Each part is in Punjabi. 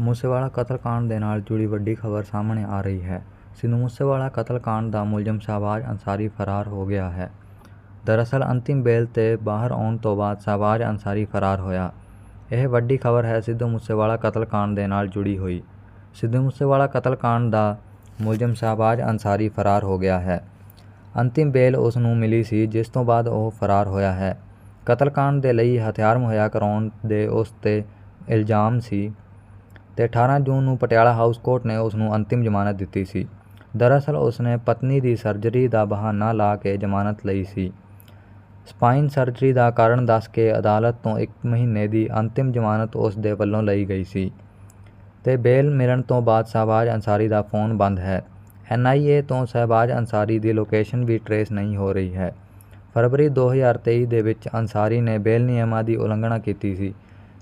ਮੂਸੇਵਾਲਾ ਕਤਲਕਾਂਡ ਦੇ ਨਾਲ ਜੁੜੀ ਵੱਡੀ ਖਬਰ ਸਾਹਮਣੇ ਆ ਰਹੀ ਹੈ। ਸਿੱਧੂ ਮੂਸੇਵਾਲਾ ਕਤਲਕਾਂਡ ਦਾ ਮੁਲਜ਼ਮ ਸ਼ਾਬਾਜ਼ ਅੰਸਾਰੀ ਫਰਾਰ ਹੋ ਗਿਆ ਹੈ। ਦਰਅਸਲ ਅੰਤਿਮ ਬੇਲ ਤੇ ਬਾਹਰ ਆਉਣ ਤੋਂ ਬਾਅਦ ਸ਼ਾਬਾਜ਼ ਅੰਸਾਰੀ ਫਰਾਰ ਹੋਇਆ। ਇਹ ਵੱਡੀ ਖਬਰ ਹੈ, ਸਿੱਧੂ ਮੂਸੇਵਾਲਾ ਕਤਲਕਾਂਡ ਦੇ ਨਾਲ ਜੁੜੀ ਹੋਈ। ਸਿੱਧੂ ਮੂਸੇਵਾਲਾ ਕਤਲਕਾਂਡ ਦਾ ਮੁਲਜ਼ਮ ਸ਼ਾਬਾਜ਼ ਅੰਸਾਰੀ ਫਰਾਰ ਹੋ ਗਿਆ ਹੈ। ਅੰਤਿਮ ਬੇਲ ਉਸ ਨੂੰ ਮਿਲੀ ਸੀ, ਜਿਸ ਤੋਂ ਬਾਅਦ ਉਹ ਫਰਾਰ ਹੋਇਆ ਹੈ। ਕਤਲ ਕਾਂਡ ਦੇ ਲਈ ਹਥਿਆਰ ਮੁਹੱਈਆ ਕਰਾਉਣ ਦੇ ਉਸ ਤੇ ਇਲਜ਼ਾਮ ਸੀ। ਤੇ 18 ਜੂਨ ਨੂੰ ਪਟਿਆਲਾ ਹਾਊਸ ਕੋਰਟ ਨੇ ਉਸ ਨੂੰ ਅੰਤਿਮ ਜ਼ਮਾਨਤ ਦਿੱਤੀ ਸੀ। ਦਰਅਸਲ ਉਸ ਨੇ ਪਤਨੀ ਦੀ ਸਰਜਰੀ ਦਾ ਬਹਾਨਾ ਲਾ ਕੇ ਜ਼ਮਾਨਤ ਲਈ ਸੀ। ਸਪਾਈਨ ਸਰਜਰੀ ਦਾ ਕਾਰਨ ਦੱਸ ਕੇ ਅਦਾਲਤ ਤੋਂ ਇੱਕ ਮਹੀਨੇ ਦੀ ਅੰਤਿਮ ਜ਼ਮਾਨਤ ਉਸ ਦੇ ਵੱਲੋਂ ਲਈ ਗਈ ਸੀ। ਤੇ ਬੇਲ ਮਿਲਣ ਤੋਂ ਬਾਅਦ ਸ਼ਹਬਾਜ਼ ਅੰਸਾਰੀ ਦਾ ਫੋਨ ਬੰਦ ਹੈ। ਐਨਆਈਏ ਤੋਂ ਸ਼ਹਬਾਜ਼ ਅੰਸਾਰੀ ਦੀ ਲੋਕੇਸ਼ਨ ਵੀ ਟਰੇਸ ਨਹੀਂ ਹੋ ਰਹੀ ਹੈ। ਫਰਵਰੀ 2023 ਦੇ ਵਿੱਚ ਅੰਸਾਰੀ ਨੇ ਬੇਲ ਨਿਯਮਾਂ ਦੀ ਉਲੰਘਣਾ ਕੀਤੀ ਸੀ।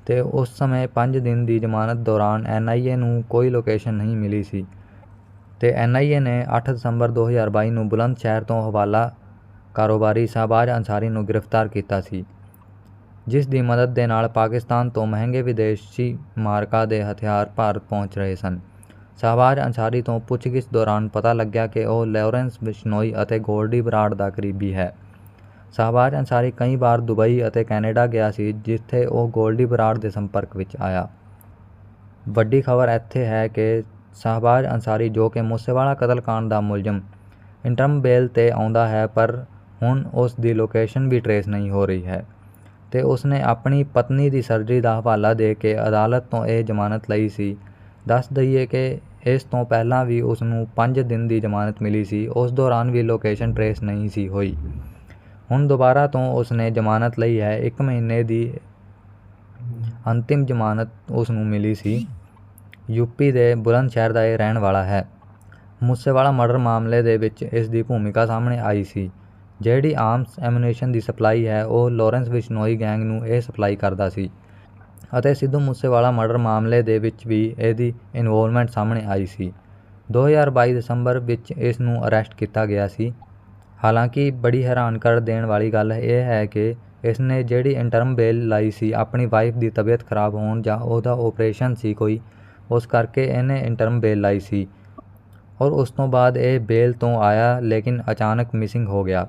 ਅਤੇ ਉਸ ਸਮੇਂ ਪੰਜ ਦਿਨ ਦੀ ਜ਼ਮਾਨਤ ਦੌਰਾਨ ਐੱਨ ਆਈ ਏ ਨੂੰ ਕੋਈ ਲੋਕੇਸ਼ਨ ਨਹੀਂ ਮਿਲੀ ਸੀ ਅਤੇ ਐੱਨ ਆਈ ਏ ਨੇ ਅੱਠ ਦਸੰਬਰ 2022 ਨੂੰ ਬੁਲੰਦ ਸ਼ਹਿਰ ਤੋਂ ਹਵਾਲਾ ਕਾਰੋਬਾਰੀ ਸ਼ਹਬਾਜ਼ ਅੰਸਾਰੀ ਨੂੰ ਗ੍ਰਿਫਤਾਰ ਕੀਤਾ ਸੀ, ਜਿਸ ਦੀ ਮਦਦ ਦੇ ਨਾਲ ਪਾਕਿਸਤਾਨ ਤੋਂ ਮਹਿੰਗੇ ਵਿਦੇਸ਼ੀ ਮਾਰਕਾ ਦੇ ਹਥਿਆਰ ਭਾਰਤ ਪਹੁੰਚ ਰਹੇ ਸਨ। ਸ਼ਹਬਾਜ਼ ਅੰਸਾਰੀ ਤੋਂ ਪੁੱਛਗਿੱਛ ਦੌਰਾਨ ਪਤਾ ਲੱਗਿਆ ਕਿ ਉਹ ਲਾਰੈਂਸ ਬਿਸ਼ਨੋਈ ਅਤੇ ਗੋਲਡੀ ਬਰਾੜ ਦਾ ਕਰੀਬੀ ਹੈ। ਸ਼ਹਬਾਜ਼ ਅੰਸਾਰੀ ਕਈ ਵਾਰ ਦੁਬਈ ਅਤੇ ਕੈਨੇਡਾ ਗਿਆ ਸੀ, ਜਿੱਥੇ ਉਹ ਗੋਲਡੀ ਬਰਾੜ ਦੇ ਸੰਪਰਕ ਵਿੱਚ ਆਇਆ। ਵੱਡੀ ਖਬਰ ਇੱਥੇ ਹੈ ਕਿ ਸ਼ਹਬਾਜ਼ ਅੰਸਾਰੀ ਜੋ ਕਿ ਮੂਸੇਵਾਲਾ ਕਤਲकांड ਦਾ ਮੁਲਜ਼ਮ ਇੰਟਰਮ ਬੇਲ ਤੇ ਆਉਂਦਾ ਹੈ, ਪਰ ਹੁਣ ਉਸ ਦੀ ਲੋਕੇਸ਼ਨ ਵੀ ਟਰੇਸ ਨਹੀਂ ਹੋ ਰਹੀ ਹੈ ਤੇ ਉਸ ਨੇ ਆਪਣੀ ਪਤਨੀ ਦੀ ਸਰਜਰੀ ਦਾ ਹਵਾਲਾ ਦੇ ਕੇ ਅਦਾਲਤ ਤੋਂ ਇਹ ਜ਼ਮਾਨਤ ਲਈ ਸੀ। ਦੱਸ ਦਈਏ ਕਿ ਇਸ ਤੋਂ ਪਹਿਲਾਂ ਵੀ ਉਸ ਨੂੰ 5 ਦਿਨ ਦੀ ਜ਼ਮਾਨਤ ਮਿਲੀ ਸੀ, ਉਸ ਦੌਰਾਨ ਵੀ ਲੋਕੇਸ਼ਨ ਟਰੇਸ ਨਹੀਂ ਸੀ ਹੋਈ। ਹੁਣ ਦੁਬਾਰਾ ਤੋਂ ਉਸ ਨੇ ਜ਼ਮਾਨਤ ਲਈ ਹੈ। 1 ਮਹੀਨੇ ਦੀ ਅੰਤਿਮ ਜ਼ਮਾਨਤ ਉਸ ਨੂੰ ਮਿਲੀ ਸੀ। ਯੂਪੀ ਦੇ ਬੁਲੰਦਸ਼ਹਿਰ ਦਾ ਇਹ ਰਹਿਣ ਵਾਲਾ ਹੈ। ਮੂਸੇਵਾਲਾ ਮਰਡਰ ਮਾਮਲੇ ਦੇ ਵਿੱਚ ਇਸ ਦੀ ਭੂਮਿਕਾ ਸਾਹਮਣੇ ਆਈ ਸੀ। ਜਿਹੜੀ ਆਰਮਸ ਐਮੂਨੇਸ਼ਨ ਦੀ ਸਪਲਾਈ ਹੈ, ਉਹ ਲਾਰੈਂਸ ਬਿਸ਼ਨੋਈ ਗੈਂਗ ਨੂੰ ਇਹ ਸਪਲਾਈ ਕਰਦਾ ਸੀ ਅਤੇ ਸਿੱਧੂ ਮੂਸੇਵਾਲਾ ਮਰਡਰ ਮਾਮਲੇ ਦੇ ਵਿੱਚ ਵੀ ਇਹਦੀ ਇਨਵੋਲਵਮੈਂਟ ਸਾਹਮਣੇ ਆਈ ਸੀ। 2022 ਦਸੰਬਰ ਵਿੱਚ ਇਸ ਨੂੰ ਅਰੈਸਟ ਕੀਤਾ ਗਿਆ ਸੀ। ਹਾਲਾਂਕਿ ਬੜੀ ਹੈਰਾਨ ਕਰ ਦੇਣ ਵਾਲੀ ਗੱਲ ਇਹ ਹੈ ਕਿ ਇਸ ਨੇ ਜਿਹੜੀ ਇੰਟਰਮ ਬੇਲ ਲਾਈ ਸੀ, ਆਪਣੀ ਵਾਈਫ ਦੀ ਤਬੀਅਤ ਖਰਾਬ ਹੋਣ ਜਾਂ ਉਹਦਾ ਆਪਰੇਸ਼ਨ ਸੀ ਕੋਈ, ਉਸ ਕਰਕੇ ਇਹਨੇ ਇੰਟਰਮ ਬੇਲ ਲਾਈ ਸੀ। ਔਰ ਉਸ ਤੋਂ ਬਾਅਦ ਇਹ ਬੇਲ ਤੋਂ ਆਇਆ, ਲੇਕਿਨ ਅਚਾਨਕ ਮਿਸਿੰਗ ਹੋ ਗਿਆ।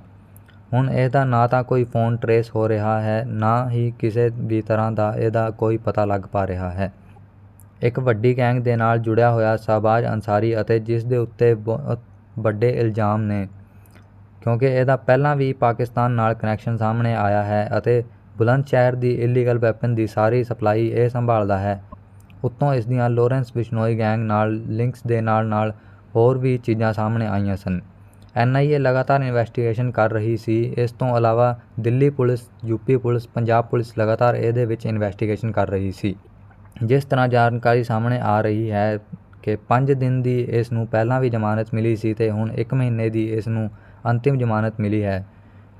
ਹੁਣ ਇਹਦਾ ਨਾ ਤਾਂ ਕੋਈ ਫੋਨ ਟਰੇਸ ਹੋ ਰਿਹਾ ਹੈ, ਨਾ ਹੀ ਕਿਸੇ ਵੀ ਤਰ੍ਹਾਂ ਦਾ ਇਹਦਾ ਕੋਈ ਪਤਾ ਲੱਗ ਪਾ ਰਿਹਾ ਹੈ। ਇੱਕ ਵੱਡੀ ਗੈਂਗ ਦੇ ਨਾਲ ਜੁੜਿਆ ਹੋਇਆ ਸ਼ਹਬਾਜ਼ ਅੰਸਾਰੀ ਅਤੇ ਜਿਸ ਦੇ ਉੱਤੇ ਵੱਡੇ ਇਲਜ਼ਾਮ ਨੇ। ਕਿਉਂਕਿ ਇਹਦਾ ਪਹਿਲਾਂ ਵੀ ਪਾਕਿਸਤਾਨ ਨਾਲ ਕਨੈਕਸ਼ਨ ਸਾਹਮਣੇ ਆਇਆ ਹੈ ਅਤੇ ਬੁਲੰਦ ਸ਼ਹਿਰ ਦੀ ਇਲੀਗਲ ਵੈਪਨ ਦੀ ਸਾਰੀ ਸਪਲਾਈ ਇਹ ਸੰਭਾਲਦਾ ਹੈ। ਉੱਤੋਂ ਇਸ ਦੀਆਂ ਲੋਰੈਂਸ ਬਿਸ਼ਨੋਈ ਗੈਂਗ ਨਾਲ ਲਿੰਕਸ ਦੇ ਨਾਲ ਨਾਲ ਹੋਰ ਵੀ ਚੀਜ਼ਾਂ ਸਾਹਮਣੇ ਆਈਆਂ ਸਨ। ਐਨਆਈਏ ਲਗਾਤਾਰ ਇਨਵੈਸਟੀਗੇਸ਼ਨ ਕਰ ਰਹੀ ਸੀ। ਇਸ ਤੋਂ ਇਲਾਵਾ Delhi police UP police, Punjab police ਲਗਾਤਾਰ ਇਹਦੇ ਵਿੱਚ ਇਨਵੈਸਟੀਗੇਸ਼ਨ ਕਰ ਰਹੀ ਸੀ। ਜਿਸ ਤਰ੍ਹਾਂ ਜਾਣਕਾਰੀ ਸਾਹਮਣੇ ਆ ਰਹੀ ਹੈ ਕਿ 5 ਦਿਨ ਦੀ ਇਸ ਨੂੰ ਪਹਿਲਾਂ ਵੀ ਜ਼ਮਾਨਤ ਮਿਲੀ ਸੀ ਤੇ ਹੁਣ 1 ਮਹੀਨੇ ਦੀ ਇਸ ਨੂੰ ਅੰਤਿਮ ਜ਼ਮਾਨਤ ਮਿਲੀ ਹੈ।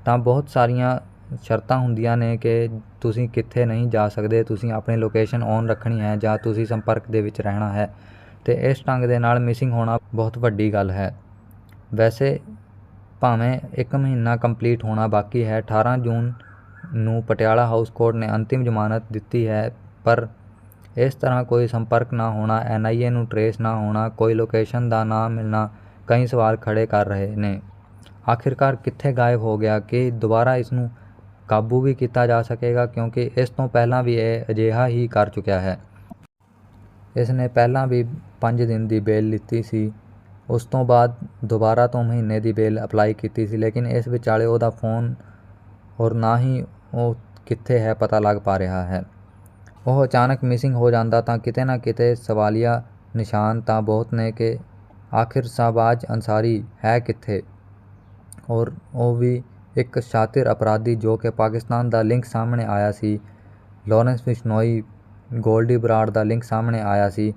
ਤਾਂ ਬਹੁਤ ਸਾਰੀਆਂ ਸ਼ਰਤਾਂ ਹੁੰਦੀਆਂ ਨੇ ਕਿ ਤੁਸੀਂ ਕਿੱਥੇ ਨਹੀਂ ਜਾ ਸਕਦੇ, ਤੁਸੀਂ ਆਪਣੀ ਲੋਕੇਸ਼ਨ ਔਨ ਰੱਖਣੀ ਹੈ ਜਾਂ ਤੁਸੀਂ ਸੰਪਰਕ ਦੇ ਵਿੱਚ ਰਹਿਣਾ ਹੈ। ਤੇ ਇਸ ਢੰਗ ਦੇ ਨਾਲ ਮਿਸਿੰਗ ਹੋਣਾ ਬਹੁਤ ਵੱਡੀ ਗੱਲ ਹੈ। ਵੈਸੇ ਭਾਵੇਂ 1 ਮਹੀਨਾ ਕੰਪਲੀਟ ਹੋਣਾ ਬਾਕੀ ਹੈ 18 ਜੂਨ ਨੂੰ ਪਟਿਆਲਾ ਹਾਊਸ ਕੋਰਟ ਨੇ ਅੰਤਿਮ ਜ਼ਮਾਨਤ ਦਿੱਤੀ ਹੈ, ਪਰ ਇਸ ਤਰ੍ਹਾਂ ਕੋਈ ਸੰਪਰਕ ਨਾ ਹੋਣਾ ਐਨਆਈਏ ਨੂੰ ਟਰੇਸ ਨਾ ਹੋਣਾ, ਕੋਈ ਲੋਕੇਸ਼ਨ ਦਾ ਨਾ ਮਿਲਣਾ, ਕਈ ਸਵਾਲ ਖੜੇ ਕਰ ਰਹੇ ਨੇ। ਆਖਿਰਕਾਰ ਕਿੱਥੇ ਗਾਇਬ ਹੋ ਗਿਆ ਕਿ ਦੁਬਾਰਾ ਇਸ ਨੂੰ ਕਾਬੂ ਵੀ ਕੀਤਾ ਜਾ ਸਕੇਗਾ ਕਿਉਂਕਿ ਇਸ ਤੋਂ ਪਹਿਲਾਂ ਵੀ ਇਹ ਅਜਿਹਾ ਹੀ ਕਰ ਚੁੱਕਿਆ ਹੈ। ਇਸ ਨੇ ਪਹਿਲਾਂ ਵੀ 5 ਦਿਨ ਦੀ ਬੇਲ ਲਿੱਤੀ ਸੀ। ਉਸ ਤੋਂ ਬਾਅਦ ਦੁਬਾਰਾ ਤੋਂ ਮਹੀਨੇ ਦੀ ਬੇਲ ਅਪਲਾਈ ਕੀਤੀ ਸੀ, ਲੇਕਿਨ ਇਸ ਵਿਚਾਲੇ ਉਹਦਾ ਫੋਨ ਔਰ ਨਾ ਹੀ ਉਹ ਕਿੱਥੇ ਹੈ ਪਤਾ ਲੱਗ ਪਾ ਰਿਹਾ ਹੈ। ਉਹ ਅਚਾਨਕ ਮਿਸਿੰਗ ਹੋ ਜਾਂਦਾ ਤਾਂ ਕਿਤੇ ਨਾ ਕਿਤੇ ਸਵਾਲੀਆ ਨਿਸ਼ਾਨ ਤਾਂ ਬਹੁਤ ਨੇ ਕਿ ਆਖਿਰ ਸ਼ਹਬਾਜ਼ ਅਨਸਾਰੀ ਹੈ ਕਿੱਥੇ? ਔਰ ਉਹ ਵੀ ਇੱਕ ਸ਼ਾਤਿਰ ਅਪਰਾਧੀ ਜੋ ਕਿ ਪਾਕਿਸਤਾਨ ਦਾ ਲਿੰਕ ਸਾਹਮਣੇ ਆਇਆ ਸੀ। ਲਾਰੈਂਸ ਬਿਸ਼ਨੋਈ ਗੋਲਡੀ ਬਰਾੜ ਦਾ ਲਿੰਕ ਸਾਹਮਣੇ ਆਇਆ ਸੀ।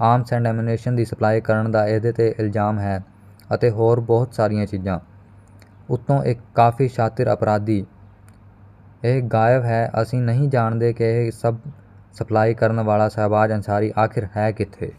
ਆਰਮਸ ਐਂਡ ਐਮੂਨੇਸ਼ਨ ਦੀ ਸਪਲਾਈ ਕਰਨ ਦਾ ਇਹਦੇ ਤੇ ਇਲਜ਼ਾਮ ਹੈ ਅਤੇ ਹੋਰ ਬਹੁਤ ਸਾਰੀਆਂ ਚੀਜ਼ਾਂ। ਉੱਤੋਂ ਇੱਕ ਕਾਫੀ ਸ਼ਾਤਿਰ ਅਪਰਾਧੀ। ਇਹ ਗਾਇਬ ਹੈ। ਅਸੀਂ ਨਹੀਂ ਜਾਣਦੇ ਕਿ ਇਹ ਸਭ ਸਪਲਾਈ ਕਰਨ ਵਾਲਾ ਸ਼ਹਿਬਾਜ਼ ਅੰਸਾਰੀ ਆਖਿਰ ਹੈ ਕਿੱਥੇ।